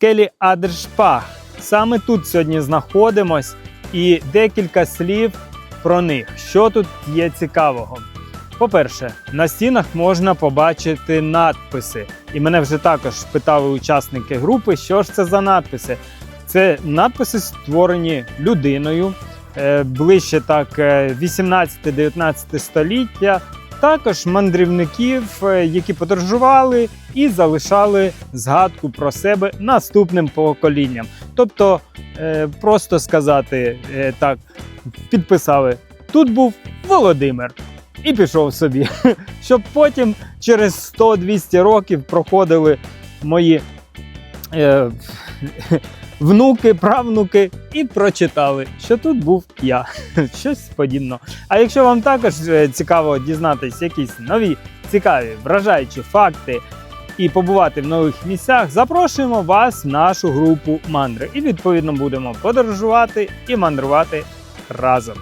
скелі Адершпах. Саме тут сьогодні знаходимось і декілька слів про них. Що тут є цікавого? По-перше, на стінах можна побачити надписи. І мене вже також питали учасники групи, що ж це за надписи. Це надписи створені людиною е, ближче так е, 18-19 століття. Також мандрівників, е, які подорожували і залишали згадку про себе наступним поколінням. Тобто, е, просто сказати е, так, підписали: тут був Володимир і пішов собі, щоб потім через 100-200 років проходили мої е, внуки, правнуки і прочитали, що тут був я. Щось подібно. А якщо вам також е, цікаво дізнатись якісь нові цікаві вражаючі факти і побувати в нових місцях, запрошуємо вас в нашу групу мандри. І відповідно будемо подорожувати і мандрувати разом.